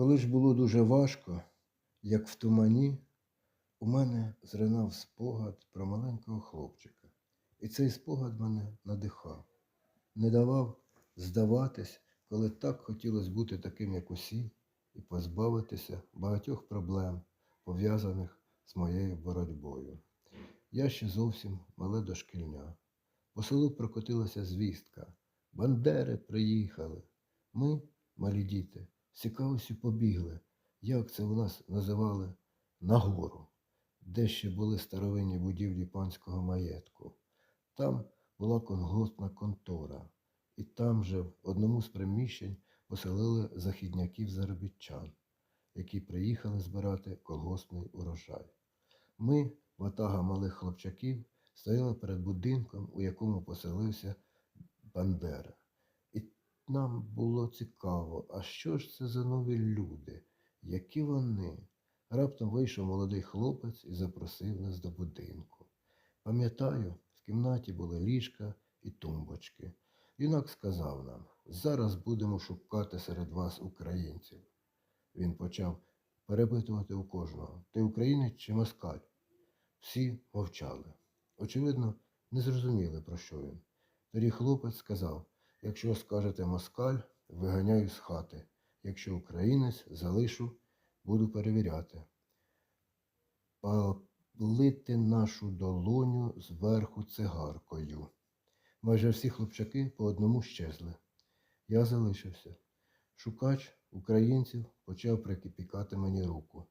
Коли ж було дуже важко, як в тумані, у мене зринав спогад про маленького хлопчика. І цей спогад мене надихав, не давав здаватись, коли так хотілося бути таким, як усі, і позбавитися багатьох проблем, пов'язаних з моєю боротьбою. Я ще зовсім мале дошкільня. По селу прокотилася звістка. Бандери приїхали. Ми, малі діти, з цікавістю побігли, як це у нас називали, нагору, де ще були старовинні будівлі панського маєтку. Там була колгоспна контора, і там же в одному з приміщень поселили західняків заробітчан, які приїхали збирати колгоспний урожай. Ми, ватага малих хлопчаків, стояли перед будинком, у якому поселився Бандера. Нам було цікаво, а що ж це за нові люди? Які вони? Раптом вийшов молодий хлопець і запросив нас до будинку. Пам'ятаю, в кімнаті були ліжка і тумбочки. Юнак сказав нам, зараз будемо шукати серед вас українців. Він почав перепитувати у кожного, ти українець чи москаль? Всі мовчали. Очевидно, не зрозуміли, про що він. Тоді хлопець сказав, якщо скажете москаль, виганяю з хати. Якщо українець, залишу, буду перевіряти. Палити нашу долоню зверху цигаркою. Майже всі хлопчаки по одному щезли. Я залишився. Шукач українців почав прикипікати мені руку.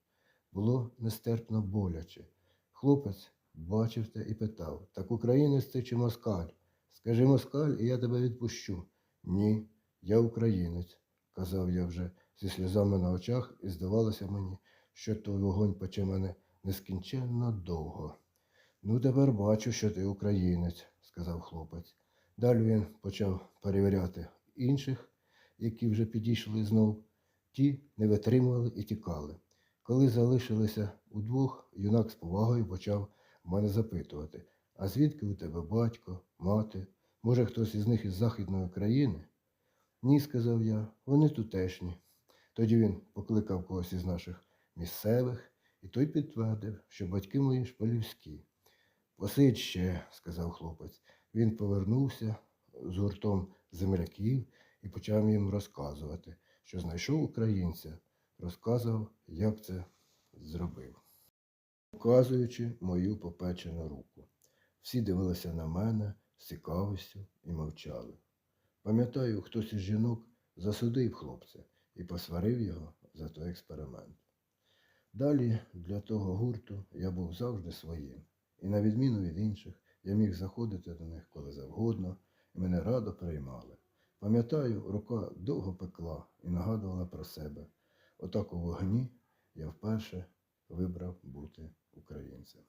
Було нестерпно боляче. Хлопець бачив те і питав: Так українець ти чи москаль? Скажи москаль, і я тебе відпущу. Ні, я українець, казав я вже зі сльозами на очах, і здавалося мені, що той вогонь пече мене нескінченно довго. Ну, тепер бачу, що ти українець, сказав хлопець. Далі він почав перевіряти інших, які вже підійшли знов. Ті не витримували і тікали. Коли залишилися удвох, юнак з повагою почав мене запитувати, а звідки у тебе батько, мати? Може, хтось із них із Західної країни? Ні, сказав я, вони тутешні. Тоді він покликав когось із наших місцевих, і той підтвердив, що батьки мої шпалівські. Посидь ще, сказав хлопець. Він повернувся з гуртом земляків і почав їм розказувати, що знайшов українця, розказував, як це зробив, показуючи мою попечену руку. Всі дивилися на мене з цікавістю і мовчали. Пам'ятаю, хтось із жінок засудив хлопця і посварив його за той експеримент. Далі для того гурту я був завжди своїм, і на відміну від інших, я міг заходити до них коли завгодно, і мене радо приймали. Пам'ятаю, рука довго пекла і нагадувала про себе. Отак у вогні я вперше вибрав бути українцем.